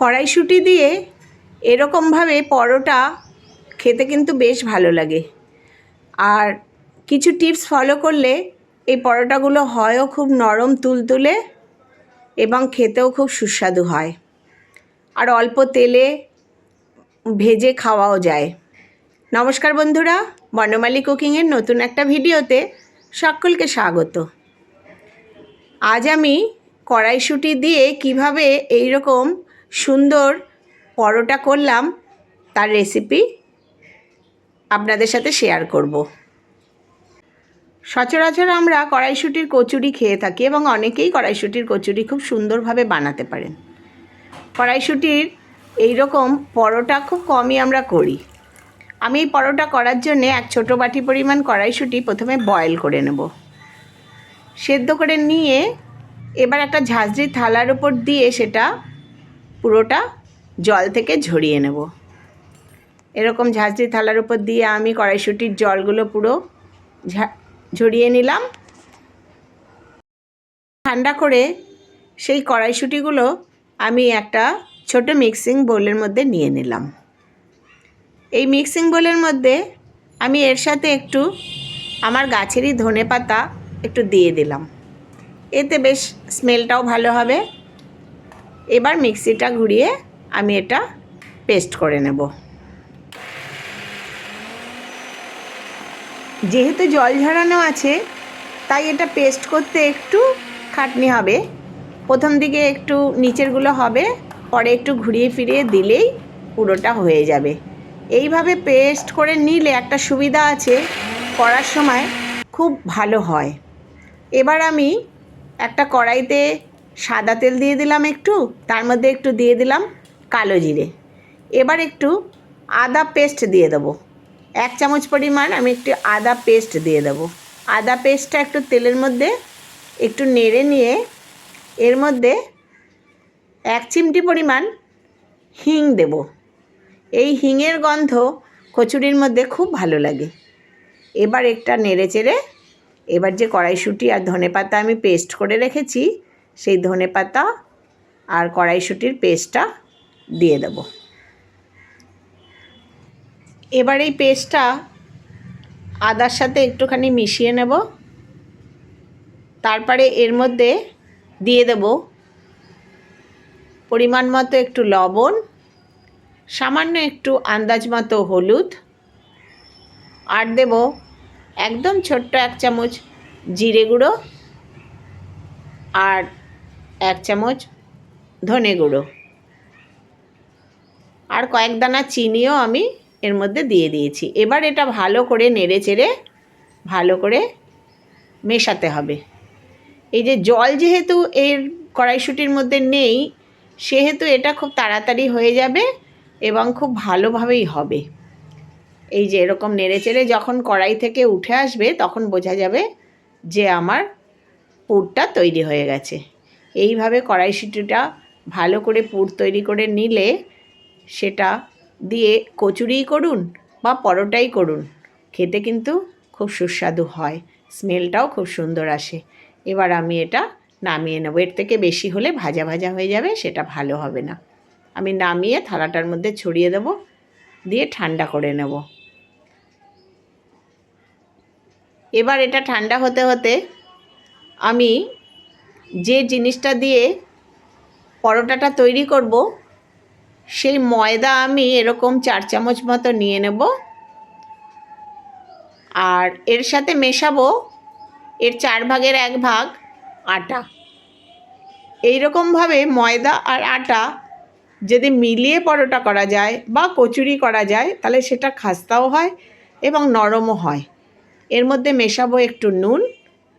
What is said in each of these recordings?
কড়াইশুঁটি দিয়ে এরকমভাবে পরোটা খেতে কিন্তু বেশ ভালো লাগে। আর কিছু টিপস ফলো করলে এই পরোটাগুলো হয়ও খুব নরম তুলতুলে এবং খেতেও খুব সুস্বাদু হয়। আর অল্প তেলে ভেজে খাওয়াও যায়। নমস্কার বন্ধুরা, বনমালী কুকিংয়ের নতুন একটা ভিডিওতে সকলকে স্বাগত। আজ আমি কড়াইশুঁটি দিয়ে কীভাবে এই রকম সুন্দর পরোটা করলাম, তার রেসিপি আপনাদের সাথে শেয়ার করব। সচরাচর আমরা কড়াইশুঁটির কচুরি খেয়ে থাকি এবং অনেকেই কড়াইশুঁটির কচুরি খুব সুন্দরভাবে বানাতে পারেন। কড়াইশুঁটির এই রকম পরোটা খুব কমই আমরা করি। আমি এই পরোটা করার জন্যে এক ছোটো বাটি পরিমাণ কড়াইশুঁটি প্রথমে বয়েল করে নেব। সেদ্ধ করে নিয়ে এবার একটা ঝাঁঝরি থালার উপর দিয়ে সেটা পুরোটা জল থেকে ঝরিয়ে নেব। এরকম ঝাঁঝরি থালার উপর দিয়ে আমি কড়াইশুঁটির জলগুলো পুরো ঝরিয়ে নিলাম। ঠান্ডা করে সেই কড়াইশুঁটিগুলো আমি একটা ছোট মিক্সিং বোলের মধ্যে নিয়ে নিলাম। এই মিক্সিং বোলের মধ্যে আমি এর সাথে একটু আমার গাছেরই ধনে পাতা একটু দিয়ে দিলাম। এতে বেশ স্মেলটাও ভালো হবে। এবার মিক্সিটা ঘুরিয়ে আমি এটা পেস্ট করে নেব। যেহেতু জল ঝরানো আছে, তাই এটা পেস্ট করতে একটু খাটনি হবে। প্রথম দিকে একটু নিচেরগুলো হবে, পরে একটু ঘুরিয়ে ফিরিয়ে দিলেই পুরোটা হয়ে যাবে। এইভাবে পেস্ট করে নিলে একটা সুবিধা আছে, করার সময় খুব ভালো হয়। এবার আমি একটা কড়াইতে সাদা তেল দিয়ে দিলাম একটু, তার মধ্যে একটু দিয়ে দিলাম কালো জিরে। এবার একটু আদা পেস্ট দিয়ে দেবো। এক চামচ পরিমাণ আমি একটু আদা পেস্ট দিয়ে দেবো। আদা পেস্টটা একটু তেলের মধ্যে একটু নেড়ে নিয়ে, এর মধ্যে এক চিমটি পরিমাণ হিং দেব। এই হিঙের গন্ধ কচুরির মধ্যে খুব ভালো লাগে। এবার একটা নেড়ে চেড়ে, এবার যে কড়াইশুঁটি আর ধনেপাতা আমি পেস্ট করে রেখেছি সেই ধনেপাতা আর কড়াইশুঁটির পেস্টটা দিয়ে দেব। এবার এই পেস্টটা আদার সাথে একটুখানি মিশিয়ে নেব। তারপরে এর মধ্যে দিয়ে দেব পরিমাণ মতো একটু লবণ, সামান্য একটু আন্দাজ মতো হলুদ আর দেব একদম ছোট্ট এক চামচ জিরে গুঁড়ো আর এক চামচ ধনে গুঁড়ো। আর কয়েক দানা চিনিও আমি এর মধ্যে দিয়ে দিয়েছি। এবার এটা ভালো করে নেড়ে চেড়ে ভালো করে মেশাতে হবে। এই যে জল যেহেতু এর কড়াইশুঁটির মধ্যে নেই, সেহেতু এটা খুব তাড়াতাড়ি হয়ে যাবে এবং খুব ভালোভাবেই হবে। এই যে এরকম নেড়ে চেড়ে যখন কড়াই থেকে উঠে আসবে, তখন বোঝা যাবে যে আমার পুরটা তৈরি হয়ে গেছে। এইভাবে কড়াইশুঁটিটা ভালো করে পুর তৈরি করে নিলে সেটা দিয়ে কচুরিই করুন বা পরোটাই করুন। খেতে কিন্তু খুব সুস্বাদু হয়, স্মেলটাও খুব সুন্দর আসে। এবার আমি এটা নামিয়ে নেব। এর থেকে বেশি হলে ভাজা ভাজা হয়ে যাবে, সেটা ভালো হবে না। আমি নামিয়ে থালাটার মধ্যে ছড়িয়ে দেব, দিয়ে ঠান্ডা করে নেব। এবার এটা ঠান্ডা হতে হতে আমি যে জিনিসটা দিয়ে পরোটাটা তৈরি করব, সেই ময়দা আমি এরকম চার চামচ মতো নিয়ে নেব। আর এর সাথে মেশাবো এর চার ভাগের এক ভাগ আটা। এই রকমভাবে ময়দা আর আটা যদি মিলিয়ে পরোটা করা যায় বা কচুরি করা যায়, তাহলে সেটা খাস্তাও হয় এবং নরমও হয়। এর মধ্যে মেশাবো একটু নুন।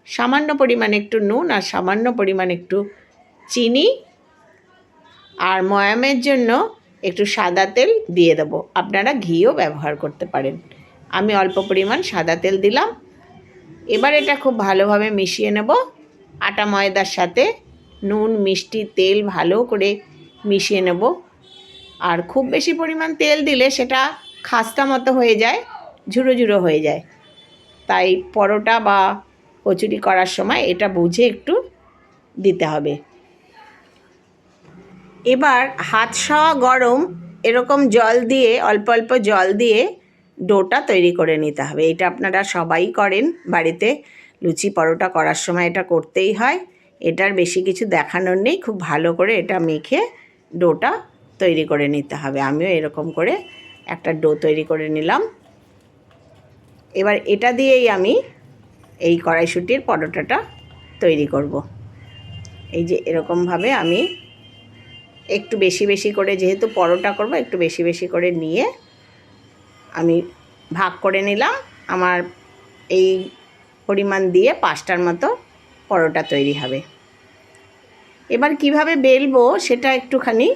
সামান্য পরিমাণ একটু নুন আর সামান্য পরিমাণ একটু চিনি আর ময়ামের জন্য একটু সাদা তেল দিয়ে দেবো। আপনারা ঘিও ব্যবহার করতে পারেন। আমি অল্প পরিমাণ সাদা তেল দিলাম। এবার এটা খুব ভালোভাবে মিশিয়ে নেব। আটা ময়দার সাথে নুন, মিষ্টি, তেল ভালো করে মিশিয়ে নেব। আর খুব বেশি পরিমাণ তেল দিলে সেটা খাস্তা মতো হয়ে যায় ঝুড়ো ঝুড়ো হয়ে যায়। তাই পরোটা বা কচুরি করার সময় এটা বুঝে একটু দিতে হবে। এবার হাত সওয়া গরম, এরকম জল দিয়ে, অল্প অল্প জল দিয়ে ডোটা তৈরি করে নিতে হবে। এটা আপনারা সবাই করেন, বাড়িতে লুচি পরোটা করার সময় এটা করতেই হয়। এটার বেশি কিছু দেখানোর নেই, খুব ভালো করে এটা মেখে ডোটা তৈরি করে নিতে হবে। আমিও এরকম করে একটা ডো তৈরি করে নিলাম। এবার এটা দিয়েই আমি এই কড়াইশুটির পরোটাটা তৈরি করব। এই যে এরকমভাবে আমি একটু বেশি বেশি করে যেহেতু পরোটা করব, একটু বেশি বেশি করে নিয়ে আমি ভাগ করে নিলাম। আমার এই পরিমাণ দিয়ে পাঁচটার মতো পরোটা তৈরি হবে। এবার কীভাবে বেলবো সেটা একটুখানি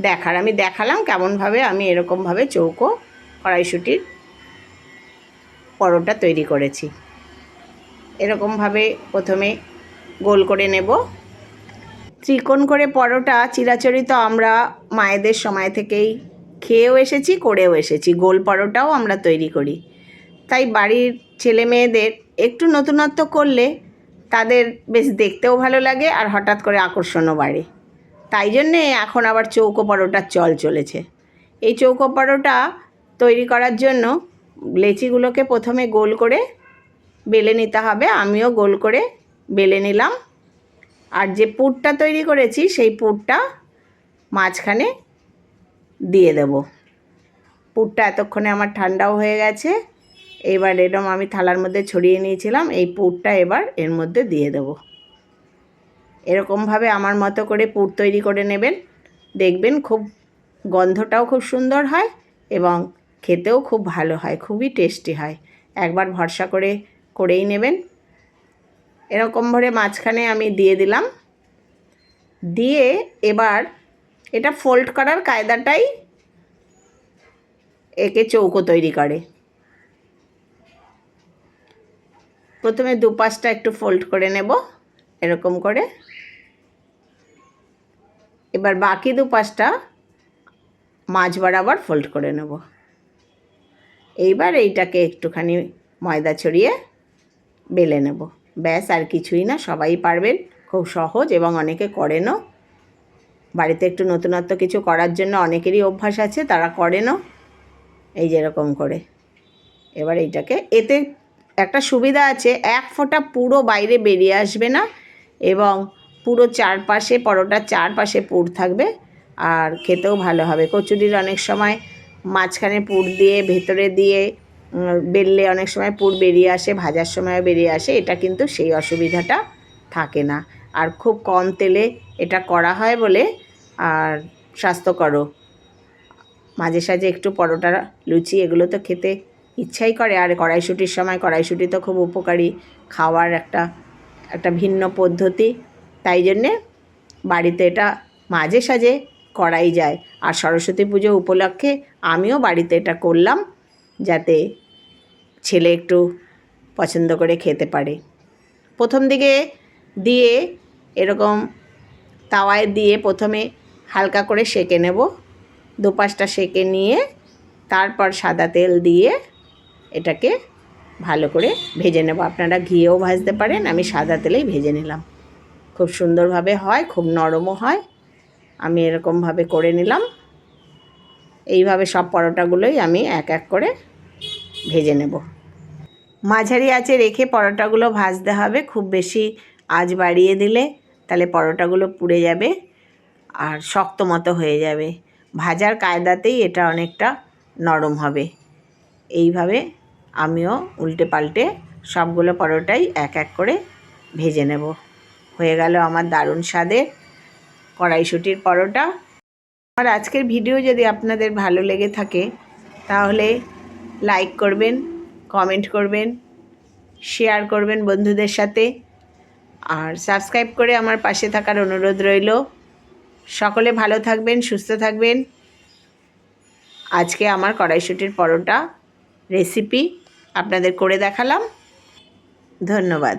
দেখার। আমি দেখালাম কেমনভাবে আমি এরকমভাবে চৌকো কড়াইশুটির পরোটা তৈরি করেছি। এরকমভাবে প্রথমে গোল করে নেব। ত্রিকোণ করে পরোটা, চিরাচরিত আমরা মায়েদের সময় থেকেই খেয়েও এসেছি, করেও এসেছি। গোল পরোটাও আমরা তৈরি করি। তাই বাড়ির ছেলে মেয়েদের একটু নতুনত্ব করলে তাদের বেশ দেখতেও ভালো লাগে আর হঠাৎ করে আকর্ষণও বাড়ে। তাই জন্যে এখন আবার চৌকো পরোটার চল চলেছে। এই চৌকো পরোটা তৈরি করার জন্য লেচিগুলোকে প্রথমে গোল করে বেলে নিতে হবে। আমিও গোল করে বেলে নিলাম। আর যে পুরটা তৈরি করেছি, সেই পুরটা মাঝখানে দিয়ে দেব। পুরটা এতক্ষণে আমার ঠান্ডাও হয়ে গেছে। এবার এরম আমি থালার মধ্যে ছড়িয়ে নিয়েছিলাম। এই পুরটা এবার এর মধ্যে দিয়ে দেব। এরকমভাবে আমার মতো করে পুর তৈরি করে নেবেন। দেখবেন খুব গন্ধটাও খুব সুন্দর হয় এবং খেতেও খুব ভালো হয়, খুবই টেস্টি হয়। একবার ভরসা করে করেই নেবেন। এরকম ভরে মাঝখানে আমি দিয়ে দিলাম। দিয়ে এবার এটা ফোল্ড করার কায়দাটাই একে চৌকো তৈরি করে। প্রথমে দুপাশটা একটু ফোল্ড করে নেব এরকম করে। এবার বাকি দুপাশটা মাঝ বরাবর ফোল্ড করে নেব। এইবার এইটাকে একটুখানি ময়দা ছড়িয়ে বেলে নেব। ব্যাস, আর কিছুই না, সবাই পারবেন। খুব সহজ এবং অনেকে করেনও। বাড়িতে একটু নতুনত্ব কিছু করার জন্য অনেকেরই অভ্যাস আছে, তারা করেনও। এই যেরকম করে। এবার এইটাকে, এতে একটা সুবিধা আছে, এক ফোঁটা পুরো বাইরে বেরিয়ে আসবে না এবং পুরো চারপাশে, পরোটার চারপাশে পুর থাকবে। আর খেতেও ভালো হবে। কচুরির অনেক সময় মাঝখানে পুর দিয়ে, ভেতরে দিয়ে বেললে অনেক সময় পুর বেরিয়ে আসে, ভাজার সময় বেরিয়ে আসে, এটা কিন্তু সেই অসুবিধাটা থাকে না। আর খুব কম তেলে এটা করা হয় বলে আর স্বাস্থ্যকরও। মাঝে সাঝে একটু পরোটা, লুচি এগুলো তো খেতে ইচ্ছাই করে, আর কড়াইশুটির সময় কড়াইশুটি তো খুব উপকারী খাওয়ার একটা একটা ভিন্ন পদ্ধতি। তাই জন্যে বাড়িতে এটা মাঝে সাঝে করাই যায়। আর সরস্বতী পুজো উপলক্ষে আমিও বাড়িতে এটা করলাম। যাতে ছেলে একটু পছন্দ করে খেতে পারে। প্রথম দিকে দিয়ে এরকম তাওয়ায় দিয়ে প্রথমে হালকা করে সেঁকে নেব। দুপাশটা সেঁকে নিয়ে তারপর সাদা তেল দিয়ে এটাকে ভালো করে ভেজে নেব। আপনারা ঘিয়েও ভাজতে পারেন, আমি সাদা তেলেই ভেজে নিলাম। খুব সুন্দরভাবে হয়, খুব নরমও হয়। আমি এরকমভাবে করে নিলাম। এইভাবে সব পরোটাগুলোই আমি এক এক করে ভেজে নেব। মাঝারি আঁচে রেখে পরোটাগুলো ভাজতে হবে, খুব বেশি আঁচ বাড়িয়ে দিলে তাহলে পরোটাগুলো পুড়ে যাবে আর শক্ত মতো হয়ে যাবে। ভাজার কায়দাতেই এটা অনেকটা নরম হবে। এইভাবে আমিও উল্টে পাল্টে সবগুলো পরোটাই এক এক করে ভেজে নেব। হয়ে গেল আমার দারুণ স্বাদের কড়াইশুটির পরোটা। আমার আজকের ভিডিও যদি আপনাদের ভালো লেগে থাকে, তাহলে লাইক করবেন কমেন্ট করবেন শেয়ার করবেন বন্ধুদের সাথে। আর সাবস্ক্রাইব করে আমার পাশে থাকার অনুরোধ রইল। সকলে ভালো থাকবেন, সুস্থ থাকবেন। আজকে আমার কড়াইশুটির পরোটা রেসিপি আপনাদের করে দেখালাম। ধন্যবাদ।